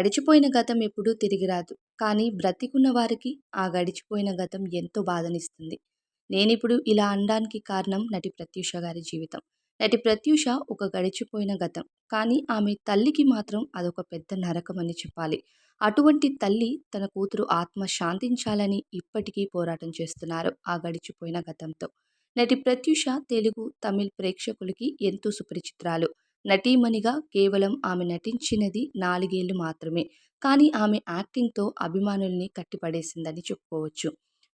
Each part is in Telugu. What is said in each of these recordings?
గడిచిపోయిన గతం ఎప్పుడూ తిరిగి రాదు. కానీ బ్రతికున్న వారికి ఆ గడిచిపోయిన గతం ఎంతో బాధనిస్తుంది. నేనిప్పుడు ఇలా అనడానికి కారణం నటి ప్రత్యూష గారి జీవితం. నటి ప్రత్యూష ఒక గడిచిపోయిన గతం. కానీ ఆమె తల్లికి మాత్రం అదొక పెద్ద నరకమని చెప్పాలి. అటువంటి తల్లి తన కూతురు ఆత్మ శాంతించాలని ఇప్పటికీ పోరాటం చేస్తున్నారు ఆ గడిచిపోయిన గతంతో. నటి ప్రత్యూష తెలుగు, తమిళ్ ప్రేక్షకులకి ఎంతో సుపరిచిత్రాలు నటీమణిగా కేవలం ఆమె నటించినది నాలుగేళ్ళు మాత్రమే. కానీ ఆమె యాక్టింగ్తో అభిమానుల్ని కట్టిపడేసిందని చెప్పుకోవచ్చు.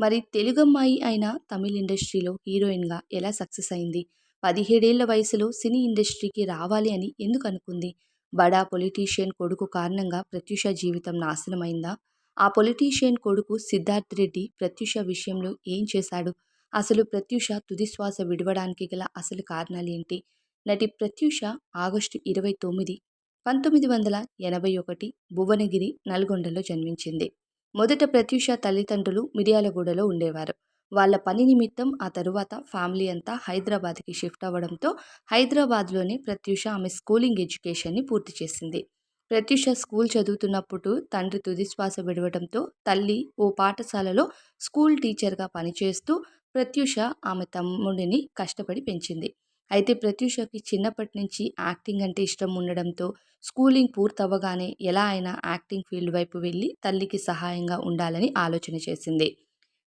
మరి తెలుగమ్మాయి అయిన తమిళ్ ఇండస్ట్రీలో హీరోయిన్గా ఎలా సక్సెస్ అయింది? పదిహేడేళ్ళ వయసులో సినీ ఇండస్ట్రీకి రావాలి అని ఎందుకు అనుకుంది? బడా పొలిటీషియన్ కొడుకు కారణంగా ప్రత్యూష జీవితం నాశనమైందా? ఆ పొలిటీషియన్ కొడుకు సిద్ధార్థ్ రెడ్డి ప్రత్యూష విషయంలో ఏం చేశాడు? అసలు ప్రత్యూష తుదిశ్వాస విడవడానికి గల అసలు కారణాలేంటి? నటి ప్రత్యూష ఆగస్టు ఇరవై తొమ్మిది, పంతొమ్మిది వందల ఎనభై ఒకటి భువనగిరి, నల్గొండలో జన్మించింది. మొదట ప్రత్యూష తల్లిదండ్రులు మిర్యాలగూడలో ఉండేవారు. వాళ్ళ పని నిమిత్తం ఆ తరువాత ఫ్యామిలీ అంతా హైదరాబాద్కి షిఫ్ట్ అవ్వడంతో హైదరాబాద్లోనే ప్రత్యూష ఆమె స్కూలింగ్ ఎడ్యుకేషన్ని పూర్తి చేసింది. ప్రత్యూష స్కూల్ చదువుతున్నప్పుడు తండ్రి తుదిశ్వాస విడవడంతో తల్లి ఓ పాఠశాలలో స్కూల్ టీచర్గా పనిచేస్తూ ప్రత్యూష ఆమె తమ్ముడిని కష్టపడి పెంచింది. అయితే ప్రత్యూషకి చిన్నప్పటి నుంచి యాక్టింగ్ అంటే ఇష్టం ఉండడంతో స్కూలింగ్ పూర్తవ్వగానే ఎలా అయినా యాక్టింగ్ ఫీల్డ్ వైపు వెళ్ళి తల్లికి సహాయంగా ఉండాలని ఆలోచన చేసింది.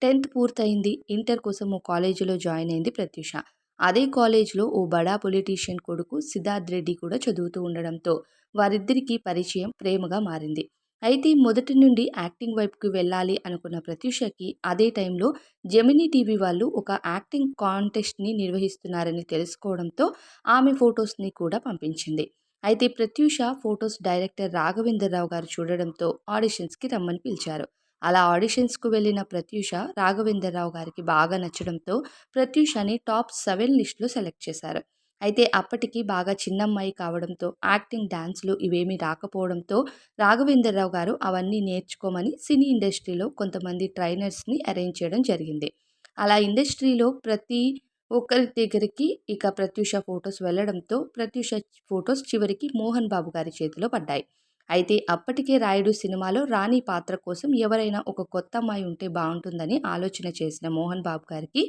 టెన్త్ పూర్తయింది. ఇంటర్ కోసం ఓ కాలేజీలో జాయిన్ అయింది ప్రత్యూష. అదే కాలేజ్లో ఓ బడా పొలిటీషియన్ కొడుకు సిద్ధార్థ్ రెడ్డి కూడా చదువుతూ ఉండడంతో వారిద్దరికీ పరిచయం, ప్రేమగా మారింది. అయితే మొదటి నుండి యాక్టింగ్ వైపుకి వెళ్ళాలి అనుకున్న ప్రత్యూషకి అదే టైంలో జెమినీ టీవీ వాళ్ళు ఒక యాక్టింగ్ కాంటెస్ట్ని నిర్వహిస్తున్నారని తెలుసుకోవడంతో ఆమె ఫొటోస్ని కూడా పంపించింది. అయితే ప్రత్యూష ఫొటోస్ డైరెక్టర్ రాఘవేంద్రరావు గారు చూడడంతో ఆడిషన్స్కి రమ్మని పిలిచారు. అలా ఆడిషన్స్కు వెళ్ళిన ప్రత్యూష రాఘవేంద్రరావు గారికి బాగా నచ్చడంతో ప్రత్యూషని టాప్ సెవెన్ లిస్టులో సెలెక్ట్ చేశారు. అయితే అప్పటికి బాగా చిన్నమ్మాయి కావడంతో యాక్టింగ్, డ్యాన్స్లు ఇవేమీ రాకపోవడంతో రాఘవేంద్రరావు గారు అవన్నీ నేర్చుకోమని సినీ ఇండస్ట్రీలో కొంతమంది ట్రైనర్స్ని అరేంజ్ చేయడం జరిగింది. అలా ఇండస్ట్రీలో ప్రతి ఒక్కరి దగ్గరికి ఇక ప్రత్యూష ఫొటోస్ వెళ్ళడంతో ప్రత్యూష ఫొటోస్ చివరికి మోహన్ బాబు గారి చేతిలో పడ్డాయి. అయితే అప్పటికే రాయుడు సినిమాలో రాణి పాత్ర కోసం ఎవరైనా ఒక కొత్త అమ్మాయి ఉంటే బాగుంటుందని ఆలోచన చేసిన మోహన్ బాబు గారికి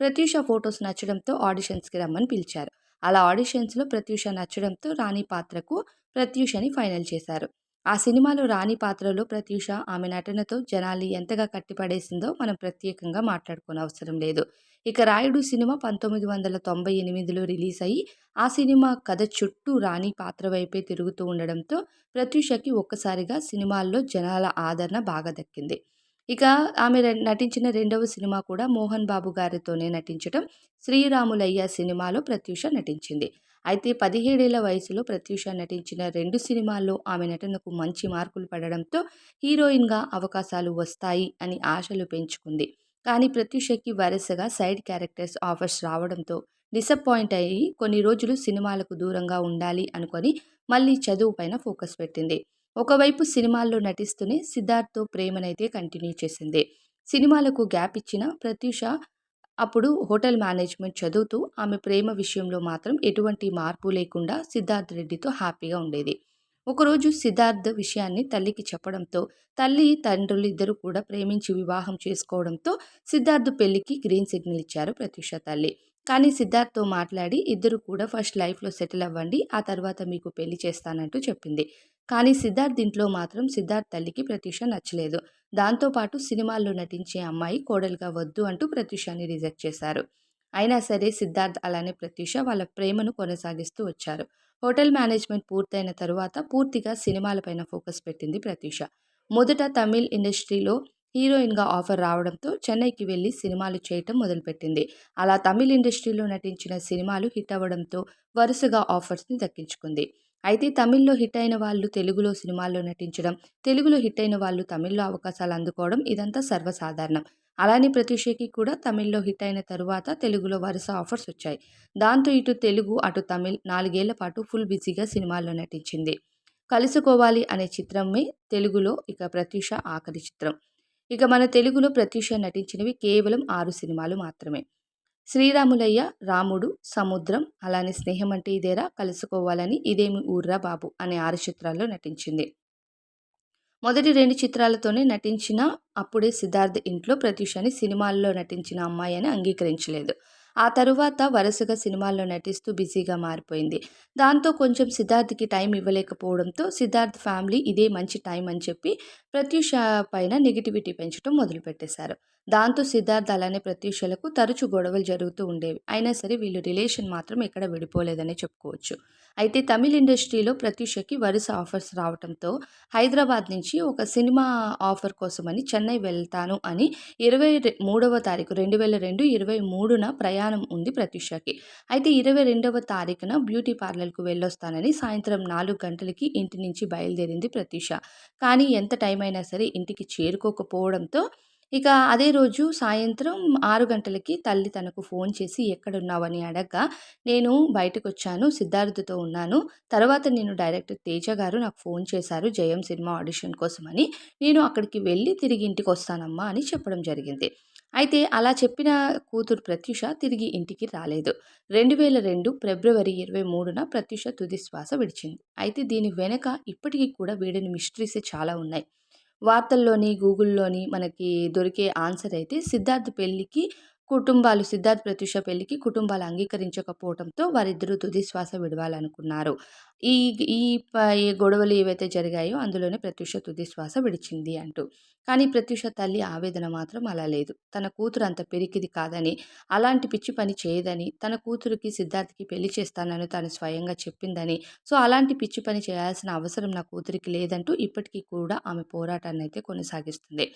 ప్రత్యూష ఫొటోస్ నచ్చడంతో ఆడిషన్స్కి రమ్మని పిలిచారు. అలా ఆడిషన్స్లో ప్రత్యూష నచ్చడంతో రాణి పాత్రకు ప్రత్యూషని ఫైనల్ చేశారు. ఆ సినిమాలో రాణి పాత్రలో ప్రత్యూష ఆమె నటనతో జనాల్ని ఎంతగా కట్టిపడేసిందో మనం ప్రత్యేకంగా మాట్లాడుకోనవసరం లేదు. ఇక రాయుడు సినిమా పంతొమ్మిది వందల తొంభై ఎనిమిదిలో రిలీజ్ అయ్యి ఆ సినిమా కథ చుట్టూ రాణి పాత్ర వైపే తిరుగుతూ ఉండడంతో ప్రత్యూషకి ఒక్కసారిగా సినిమాల్లో జనాల ఆదరణ బాగా దక్కింది. ఇక ఆమె నటించిన రెండవ సినిమా కూడా మోహన్ బాబు గారితోనే నటించడం 'శ్రీరాములయ్య' సినిమాలో ప్రత్యూష నటించింది. అయితే పదిహేడేళ్ళ వయసులో ప్రత్యూష నటించిన రెండు సినిమాల్లో ఆమె నటనకు మంచి మార్కులు పడడంతో హీరోయిన్గా అవకాశాలు వస్తాయి అని ఆశలు పెంచుకుంది. కానీ ప్రత్యూషకి వరుసగా సైడ్ క్యారెక్టర్స్ ఆఫర్స్ రావడంతో డిసప్పాయింట్ అయి కొన్ని రోజులు సినిమాలకు దూరంగా ఉండాలి అనుకొని మళ్ళీ చదువు పైన ఫోకస్ పెట్టింది. ఒకవైపు సినిమాల్లో నటిస్తూనే సిద్ధార్థ్తో ప్రేమనైతే కంటిన్యూ చేసింది. సినిమాలకు గ్యాప్ ఇచ్చిన ప్రత్యూష అప్పుడు హోటల్ మేనేజ్మెంట్ చదువుతూ ఆమె ప్రేమ విషయంలో మాత్రం ఎటువంటి మార్పు లేకుండా సిద్ధార్థ్ రెడ్డితో హ్యాపీగా ఉండేది. ఒకరోజు సిద్ధార్థ్ విషయాన్ని తల్లికి చెప్పడంతో తల్లి, తండ్రులు ఇద్దరూ కూడా ప్రేమించి వివాహం చేసుకోవడంతో సిద్ధార్థ్ పెళ్ళికి గ్రీన్ సిగ్నల్ ఇచ్చారు ప్రత్యూష తల్లి. కానీ సిద్ధార్థ్తో మాట్లాడి ఇద్దరూ కూడా ఫస్ట్ లైఫ్లో సెటిల్ అవ్వండి ఆ తర్వాత మీకు పెళ్ళి చేస్తానంటూ చెప్పింది. కానీ సిద్ధార్థ్ దీంట్లో మాత్రం సిద్ధార్థ్ తల్లికి ప్రత్యూష నచ్చలేదు. దాంతో పాటు సినిమాల్లో నటించే అమ్మాయి కోడలుగా వద్దు అంటూ ప్రత్యూషని రిజెక్ట్ చేశారు. అయినా సరే సిద్ధార్థ్ అలానే ప్రత్యూష వాళ్ళ ప్రేమను కొనసాగిస్తూ వచ్చారు. హోటల్ మేనేజ్మెంట్ పూర్తయిన తరువాత పూర్తిగా సినిమాలపైన ఫోకస్ పెట్టింది ప్రత్యూష. మొదట తమిళ్ ఇండస్ట్రీలో హీరోయిన్గా ఆఫర్ రావడంతో చెన్నైకి వెళ్ళి సినిమాలు చేయటం మొదలుపెట్టింది. అలా తమిళ్ ఇండస్ట్రీలో నటించిన సినిమాలు హిట్ అవ్వడంతో వరుసగా ఆఫర్స్ని దక్కించుకుంది. అయితే తమిళ్ళో హిట్ అయిన వాళ్ళు తెలుగులో సినిమాల్లో నటించడం, తెలుగులో హిట్ అయిన వాళ్ళు తమిళ్ళో అవకాశాలు అందుకోవడం ఇదంతా సర్వసాధారణం. అలానే ప్రత్యూషకి కూడా తమిళ్ళో హిట్ అయిన తరువాత తెలుగులో వరుస ఆఫర్స్ వచ్చాయి. దాంతో ఇటు తెలుగు, అటు తమిళ్ నాలుగేళ్ళ పాటు ఫుల్ బిజీగా సినిమాల్లో నటించింది. 'కలుసుకోవాలి' అనే చిత్రమే తెలుగులో ఇక ప్రత్యూష ఆఖరి చిత్రం. ఇక మన తెలుగులో ప్రత్యూష నటించినవి కేవలం ఆరు సినిమాలు మాత్రమే. 'శ్రీరాములయ్య', 'రాముడు', 'సముద్రం', అలానే స్నేహం అంటే ఇదేరా', 'కలుసుకోవాలని', 'ఇదేమి ఊర్రా బాబు' అనే ఆరు చిత్రాల్లో నటించింది. మొదటి రెండు చిత్రాలతోనే నటించిన అప్పుడే సిద్ధార్థ్ ఇంట్లో ప్రత్యూషని సినిమాల్లో నటించిన అమ్మాయి అని అంగీకరించలేదు. ఆ తరువాత వరుసగా సినిమాల్లో నటిస్తూ బిజీగా మారిపోయింది. దాంతో కొంచెం సిద్ధార్థ్కి టైం ఇవ్వలేకపోవడంతో సిద్ధార్థ్ ఫ్యామిలీ ఇదే మంచి టైం అని చెప్పి ప్రత్యూష పైన నెగిటివిటీ పెంచడం మొదలుపెట్టేశారు. దాంతో సిద్ధార్థ అలానే ప్రత్యూషలకు తరచు గొడవలు జరుగుతూ ఉండేవి. అయినా సరే వీళ్ళు రిలేషన్ మాత్రం ఎక్కడ విడిపోలేదని చెప్పుకోవచ్చు. అయితే తమిళ ఇండస్ట్రీలో ప్రత్యూషకి వరుస ఆఫర్స్ రావడంతో హైదరాబాద్ నుంచి ఒక సినిమా ఆఫర్ కోసమని చెన్నై వెళ్తాను అని ఇరవై మూడవ తారీఖు రెండు వేల రెండు ఇరవై మూడున ప్రయాణం ఉంది ప్రత్యూషకి. అయితే ఇరవై రెండవ తారీఖున బ్యూటీ పార్లర్కు వెళ్ళొస్తానని సాయంత్రం నాలుగు గంటలకి ఇంటి నుంచి బయలుదేరింది ప్రత్యూష. కానీ ఎంత టైం అయినా సరే ఇంటికి చేరుకోకపోవడంతో ఇక అదే రోజు సాయంత్రం ఆరు గంటలకి తల్లి తనకు ఫోన్ చేసి ఎక్కడున్నావని అడగ్గా నేను బయటకొచ్చాను సిద్ధార్థతో ఉన్నాను. తర్వాత నేను డైరెక్టర్ తేజ గారు నాకు ఫోన్ చేశారు జయం సినిమా ఆడిషన్ కోసమని. నేను అక్కడికి వెళ్ళి తిరిగి ఇంటికి వస్తానమ్మా అని చెప్పడం జరిగింది. అయితే అలా చెప్పిన కూతురు ప్రత్యూష తిరిగి ఇంటికి రాలేదు. రెండు వేల రెండు ఫిబ్రవరి ఇరవై మూడున ప్రత్యూష తుది శ్వాస విడిచింది. అయితే దీని వెనక ఇప్పటికీ కూడా వీడిని మిస్టరీసే చాలా ఉన్నాయి. వార్తల్లోని గూగుల్లోని మనకి దొరికే ఆన్సర్ అయితే సిద్ధార్థ్ పెళ్ళికి కుటుంబాలు సిద్ధార్థ్ ప్రత్యూష పెళ్ళికి కుటుంబాలు అంగీకరించకపోవడంతో వారిద్దరూ తుది శ్వాస విడవాలనుకున్నారు. ఈ ఈ గొడవలు ఏవైతే జరిగాయో అందులోనే ప్రత్యూష తుది శ్వాస విడిచింది అంటూ. కానీ ప్రత్యూష తల్లి ఆవేదన మాత్రం అలా లేదు. తన కూతురు అంత పెరికిది కాదని అలాంటి పిచ్చి పని చేయదని తన కూతురికి సిద్ధార్థ్కి పెళ్ళి చేస్తానని తాను స్వయంగా చెప్పిందని సో అలాంటి పిచ్చి పని చేయాల్సిన అవసరం నా కూతురికి లేదంటూ ఇప్పటికీ కూడా ఆమె పోరాటాన్ని అయితే కొనసాగిస్తుంది.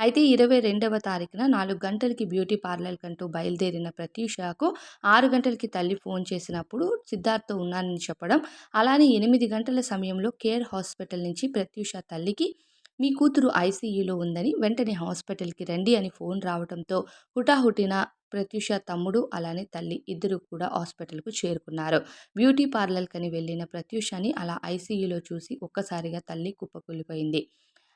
అయితే ఇరవై రెండవ తారీఖున నాలుగు గంటలకి బ్యూటీ పార్లర్ కంటూ బయలుదేరిన ప్రత్యూషకు ఆరు గంటలకి తల్లి ఫోన్ చేసినప్పుడు సిద్ధార్థ్ ఉన్నానని చెప్పడం అలానే ఎనిమిది గంటల సమయంలో కేర్ హాస్పిటల్ నుంచి ప్రత్యూష తల్లికి మీ కూతురు ఐసీయూలో ఉందని వెంటనే హాస్పిటల్కి రండి అని ఫోన్ రావడంతో హుటాహుటిన ప్రత్యూష తమ్ముడు అలానే తల్లి ఇద్దరు కూడా హాస్పిటల్కు చేరుకున్నారు. బ్యూటీ పార్లర్కని వెళ్ళిన ప్రత్యూషని అలా ఐసీయూలో చూసి ఒక్కసారిగా తల్లి కుప్పకూలిపోయింది.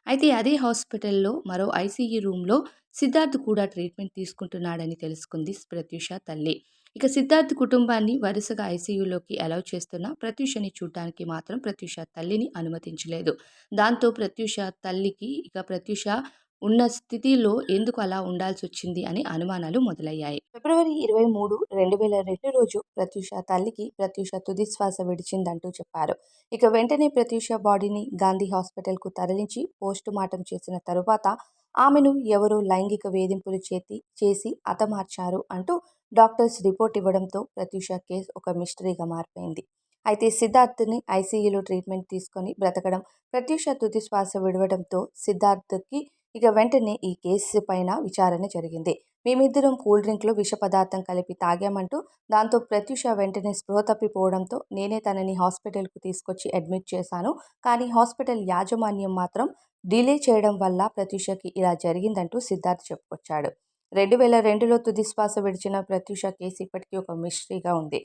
అయితే అదే హాస్పిటల్లో మరో ఐసీయూ రూమ్లో సిద్ధార్థ్ కూడా ట్రీట్మెంట్ తీసుకుంటున్నాడని తెలుసుకుంది ప్రత్యూష తల్లి. ఇక సిద్ధార్థ్ కుటుంబాన్ని వరుసగా ఐసీయూలోకి అలౌ చేస్తున్న ప్రత్యూషని చూడటానికి మాత్రం ప్రత్యూష తల్లిని అనుమతించలేదు. దాంతో ప్రత్యూష తల్లికి ఇక ప్రత్యూష ఉన్న స్థితిలో ఎందుకు అలా ఉండాల్సి వచ్చింది అని అనుమానాలు మొదలయ్యాయి. ఫిబ్రవరి ఇరవై మూడు రెండు వేల రెండు రోజు ప్రత్యూష తల్లికి ప్రత్యూష తుది శ్వాస విడిచిందంటూ చెప్పారు. ఇక వెంటనే ప్రత్యూష బాడీని గాంధీ హాస్పిటల్కు తరలించి పోస్టు మార్టం చేసిన తరువాత ఆమెను ఎవరో లైంగిక వేధింపులు చేతి చేసి హతమార్చారు అంటూ డాక్టర్స్ రిపోర్ట్ ఇవ్వడంతో ప్రత్యూష కేసు ఒక మిస్టరీగా మారిపోయింది. అయితే సిద్ధార్థ్ని ఐసీయూలో ట్రీట్మెంట్ తీసుకొని బ్రతకడం ప్రత్యూష తుది శ్వాస విడవడంతో సిద్ధార్థ్కి ఇక వెంటనే ఈ కేసు పైన విచారణ జరిగింది. మేమిద్దరం కూల్ డ్రింక్లో విష పదార్థం కలిపి తాగామంటూ దాంతో ప్రత్యూష వెంటనే స్పృహ తప్పిపోవడంతో నేనే తనని హాస్పిటల్కు తీసుకొచ్చి అడ్మిట్ చేశాను. కానీ హాస్పిటల్ యాజమాన్యం మాత్రం డిలే చేయడం వల్ల ప్రత్యూషకి ఇలా జరిగిందంటూ సిద్ధార్థ్ చెప్పుకొచ్చాడు. రెండు వేల రెండులో తుదిశ్వాస విడిచిన ప్రత్యూష కేసు ఇప్పటికీ ఒక మిస్టరీగా ఉంది.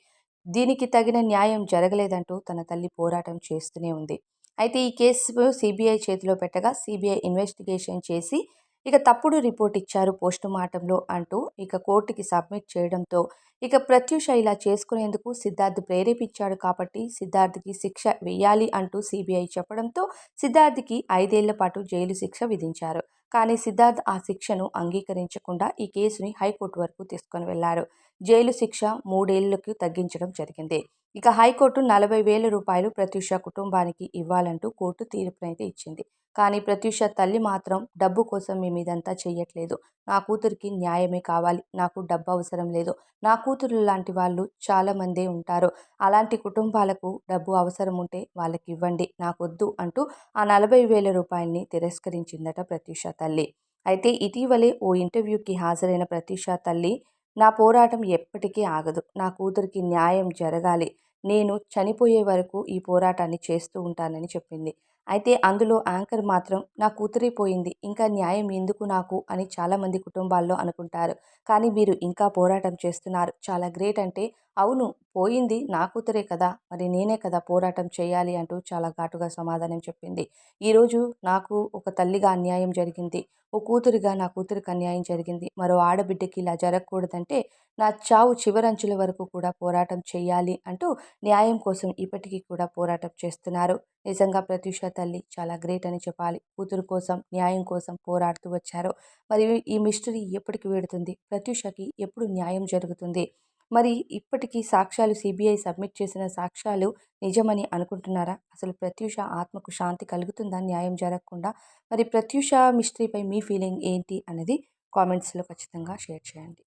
దీనికి తగిన న్యాయం జరగలేదంటూ తన తల్లి పోరాటం చేస్తూనే ఉంది. అయితే ఈ కేసు సిబిఐ చేతిలో పెట్టగా సిబిఐ ఇన్వెస్టిగేషన్ చేసి ఇక తప్పుడు రిపోర్ట్ ఇచ్చారు పోస్టు మార్టంలో అంటూ ఇక కోర్టుకి సబ్మిట్ చేయడంతో ఇక ప్రత్యూష ఇలా చేసుకునేందుకు సిద్ధార్థ్ ప్రేరేపించాడు కాబట్టి సిద్ధార్థ్కి శిక్ష వేయాలి అంటూ సిబిఐ చెప్పడంతో సిద్ధార్థ్కి ఐదేళ్ళ పాటు జైలు శిక్ష విధించారు. కానీ సిద్ధార్థ్ ఆ శిక్షను అంగీకరించకుండా ఈ కేసుని హైకోర్టు వరకు తీసుకొని వెళ్ళారు. జైలు శిక్ష మూడేళ్ళకు తగ్గించడం జరిగింది. ఇక హైకోర్టు నలభై వేల రూపాయలు ప్రత్యూష కుటుంబానికి ఇవ్వాలంటూ కోర్టు తీర్పునైతే ఇచ్చింది. కానీ ప్రత్యూష తల్లి మాత్రం డబ్బు కోసం మేము ఇదంతా చెయ్యట్లేదు. నా కూతురికి న్యాయమే కావాలి. నాకు డబ్బు అవసరం లేదు. నా కూతురు లాంటి వాళ్ళు చాలామందే ఉంటారు. అలాంటి కుటుంబాలకు డబ్బు అవసరం ఉంటే వాళ్ళకి ఇవ్వండి. నాకొద్దు అంటూ ఆ నలభై వేల రూపాయల్ని తిరస్కరించిందట ప్రత్యూష తల్లి. అయితే ఇటీవలే ఓ ఇంటర్వ్యూకి హాజరైన ప్రత్యూష తల్లి నా పోరాటం ఎప్పటికీ ఆగదు. నా కూతురికి న్యాయం జరగాలి. నేను చనిపోయే వరకు ఈ పోరాటాన్ని చేస్తూ ఉంటానని చెప్పింది. అయితే అందులో యాంకర్ మాత్రం నా కూతురి పోయింది. ఇంకా న్యాయం ఎందుకు నాకు? అని చాలామంది కుటుంబాల్లో అనుకుంటారు. కానీ మీరు ఇంకా పోరాటం చేస్తున్నారు. చాలా గ్రేట్ అంటే అవును పోయింది నా కూతురే కదా మరి నేనే కదా పోరాటం చేయాలి అంటూ చాలా ఘాటుగా సమాధానం చెప్పింది. ఈరోజు నాకు ఒక తల్లిగా అన్యాయం జరిగింది ఓ కూతురిగా నా కూతురికి అన్యాయం జరిగింది మరో ఆడబిడ్డకి ఇలా జరగకూడదంటే నా చావు చివరంచుల వరకు కూడా పోరాటం చేయాలి అంటూ న్యాయం కోసం ఇప్పటికీ కూడా పోరాటం చేస్తున్నారు. నిజంగా ప్రత్యూష తల్లి చాలా గ్రేట్ అని చెప్పాలి. కూతురు కోసం న్యాయం కోసం పోరాడుతూ వచ్చారు. మరి ఈ మిస్టరీ ఎప్పటికి వేడుతుంది? ప్రత్యూషకి ఎప్పుడు న్యాయం జరుగుతుంది? మరి ఇప్పటికీ సాక్ష్యాలు సిబిఐ సబ్మిట్ చేసిన సాక్ష్యాలు నిజమని అనుకుంటున్నారా? అసలు ప్రత్యూష ఆత్మకు శాంతి కలుగుతుందా? న్యాయం జరగకుండా మరి ప్రత్యూష మిస్టరీపై మీ ఫీలింగ్ ఏంటి? అనేది కామెంట్స్లో ఖచ్చితంగా షేర్ చేయండి.